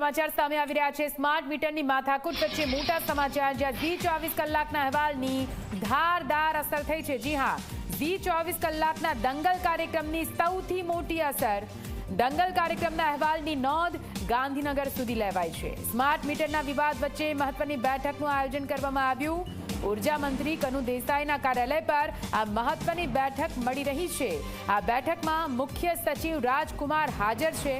સમાચાર સામે આવી રહ્યા છે. સ્માર્ટ મીટરની માથાકૂટ વચ્ચે મોટા સમાચાર. જ્યાં ઝી ચોવીસ કલાકના અહેવાલની ધારદાર અસર થઈ છે. જી હા, ઝી ચોવીસ કલાકના દંગલ કાર્યક્રમની સૌથી મોટી અસર દંગલ કાર્યક્રમના અહેવાલની નોંધ ગાંધીનગર સુધી લેવાય છે. સ્માર્ટ મીટરના વિવાદ વચ્ચે મહત્વની બેઠકનું આયોજન કરવામાં આવ્યું. ઊર્જા મંત્રી કનુ દેસાઈના કાર્યાલય પર આ મહત્વની બેઠક મળી રહી છે. આ બેઠકમાં મુખ્ય સચિવ રાજકુમાર હાજર છે.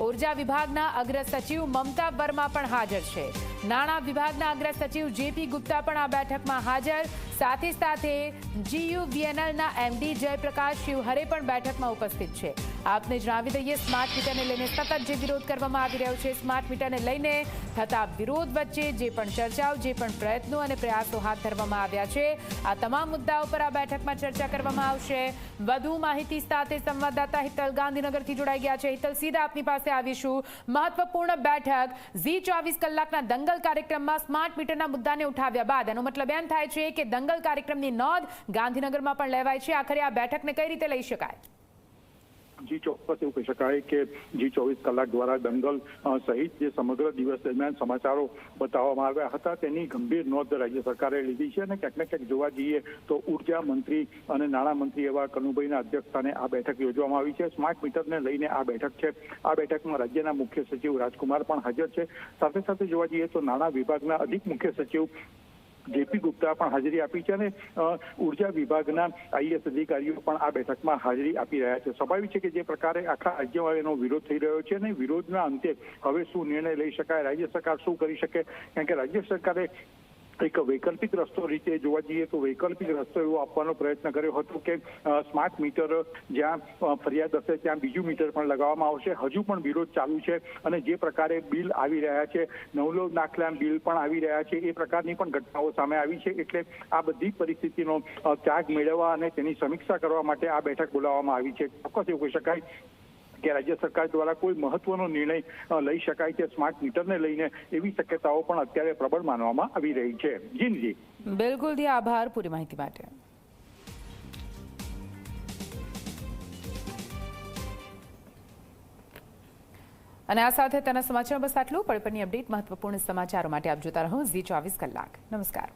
ઊર્જા વિભાગના અગ્ર સચિવ મમતા વર્મા પણ હાજર છે. નાણાં વિભાગના અગ્ર સચિવ જેપી ગુપ્તા પણ આ બેઠકમાં હાજર. સાથે સાથે જીયુવીએનએલના એમડી જયપ્રકાશ શિવહરે પણ બેઠકમાં ઉપસ્થિત છે. આપને જણાવી દઈએ, સ્માર્ટ મીટરને લઈને સતત જે વિરોધ કરવામાં આવી રહ્યો છે, સ્માર્ટ મીટરને લઈને થતા વિરોધ વચ્ચે જે પણ ચર્ચાઓ, જે પણ પ્રયત્નો અને પ્રયાસો હાથ ધરવામાં આવ્યા છે, આ તમામ મુદ્દાઓ પર આ બેઠકમાં ચર્ચા કરવામાં આવશે. વધુ માહિતી સાથે સંવાદદાતા હિતલ ગાંધીનગરથી જોડાઈ ગયા છે. હિતલ, સીધા આપની પાસે આવીશું. મહત્વપૂર્ણ બેઠક, ઝી ચોવીસ કલાકના દંગલ કાર્યક્રમમાં સ્માર્ટ મીટરના મુદ્દાને ઉઠાવ્યા બાદ. એનો મતલબ એમ થાય છે કે દંગલ કાર્યક્રમની નોંધ ગાંધીનગરમાં પણ લેવાય છે. આખરે આ બેઠકને કઈ રીતે લઈ શકાય? જી ચોક્કસ એવું કહી શકાય કે જી ચોવીસ કલાક દ્વારા દંગલ સહિત જે સમગ્ર દિવસ દરમિયાન સમાચારો બતાવવામાં આવ્યા હતા, તેની ગંભીર નોંધ રાજ્ય સરકારે લીધી છે અને ક્યાંક ને ક્યાંક જોવા જઈએ તો ઊર્જા મંત્રી અને નાણામંત્રી એવા કનુભાઈના અધ્યક્ષસ્થાને આ બેઠક યોજવામાં આવી છે. સ્માર્ટ મીટરને લઈને આ બેઠક છે. આ બેઠકમાં રાજ્યના મુખ્ય સચિવ રાજકુમાર પણ હાજર છે. સાથે સાથે જોવા જઈએ તો નાણાં વિભાગના અધિક મુખ્ય સચિવ જેપી ગુપ્તા પણ હાજરી આપી છે અને ઊર્જા વિભાગના આઈએસ અધિકારીઓ પણ આ બેઠકમાં હાજરી આપી રહ્યા છે. સ્વાભાવિક છે કે જે પ્રકારે આખા રાજ્યમાં એનો વિરોધ થઈ રહ્યો છે અને વિરોધના અંતે હવે શું નિર્ણય લઈ શકાય? રાજ્ય સરકાર શું કરી શકે? કારણ કે રાજ્ય સરકારે એક વૈકલ્પિક રસ્તો રીતે જોવા જઈએ તો વૈકલ્પિક રસ્તો એવો આપવાનો પ્રયત્ન કર્યો હતો કે સ્માર્ટ મીટર જ્યાં ફરિયાદ હશે ત્યાં બીજું મીટર પણ લગાવવામાં આવશે. હજુ પણ વિરોધ ચાલુ છે અને જે પ્રકારે બિલ આવી રહ્યા છે, નવલો દાખલા બિલ પણ આવી રહ્યા છે, એ પ્રકારની પણ ઘટનાઓ સામે આવી છે. એટલે આ બધી પરિસ્થિતિનો ત્યાગ મેળવવા અને તેની સમીક્ષા કરવા માટે આ બેઠક બોલાવવામાં આવી છે. ચોક્કસ એવું કહી શકાય. કે રાજ્ય સરકાર દ્વારા કોઈ મહત્વનો નિર્ણય લઈ શકાય છે સ્માર્ટ મીટરને લઈને એવી શક્યતાઓ પણ અત્યારે પ્રબળ માનવામાં આવી રહી છે. જીનજી બિલકુલ આભાર પૂરી માહિતી માટે. અને આ સાથે તેના સમાચાર બસ આટલું. પડપણની અપડેટ, મહત્વપૂર્ણ સમાચારો માટે આપ જોતા રહો ઝી ચોવીસ કલાક. નમસ્કાર.